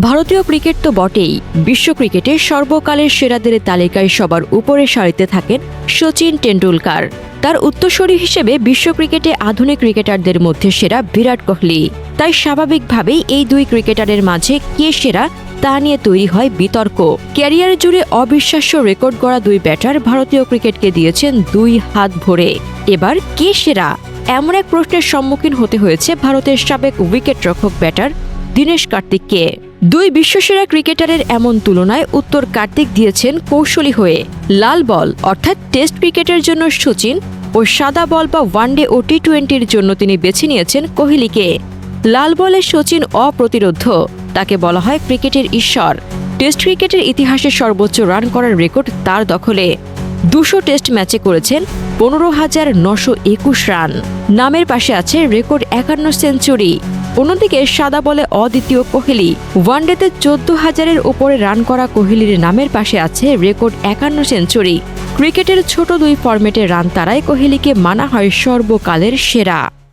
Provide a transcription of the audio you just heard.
ভারতীয় ক্রিকেট তো বটেই। বিশ্ব ক্রিকেটে সর্বকালের সেরাদের তালিকায় সবার উপরে সারিতে থাকেন সচিন টেন্ডুলকার তার উত্তরসূরি হিসেবে বিশ্ব ক্রিকেটে আধুনিক ক্রিকেটারদের মধ্যে সেরা বিরাট কোহলি। তাই স্বাভাবিকভাবেই এই দুই ক্রিকেটারের মাঝে কে সেরা তা নিয়ে তৈরি হয় বিতর্ক। ক্যারিয়ার জুড়ে অবিশ্বাস্য রেকর্ড গড়া দুই ব্যাটার ভারতীয় ক্রিকেটকে দিয়েছেন দুই হাত ভরে। এবার কে সেরা? এমন এক প্রশ্নের সম্মুখীন হতে হয়েছে ভারতের সাবেক উইকেট রক্ষক ব্যাটার দীনেশ কার্তিককে। দুই বিশ্বসেরা ক্রিকেটারের এমন তুলনায় উত্তর কার্তিক দিয়েছেন কৌশলী হয়ে। লাল বল, অর্থাৎ টেস্ট ক্রিকেটের জন্য সচিন, ও সাদা বল বা ওয়ানডে ও টি টোয়েন্টির জন্য তিনি বেছে নিয়েছেন কোহলিকে। লাল বলে সচিন অপ্রতিরোধ্য তাকে বলা হয় ক্রিকেটের ঈশ্বর। টেস্ট ক্রিকেটের ইতিহাসে সর্বোচ্চ রান করার রেকর্ড তার দখলে। দুশো টেস্ট ম্যাচে করেছেন পনেরো হাজার নশো একুশ রান। নামের পাশে আছে রেকর্ড একান্ন সেঞ্চুরি। অন্যদিকে সাদা বলে অদ্বিতীয় কোহলি। ওয়ানডেতে চোদ্দ হাজারের ওপরে রান করা কোহলির নামের পাশে আছে রেকর্ড একান্ন সেঞ্চুরি। ক্রিকেটের ছোট দুই ফরম্যাটে রান তারায় কোহলিকে মানা হয় সর্বকালের সেরা।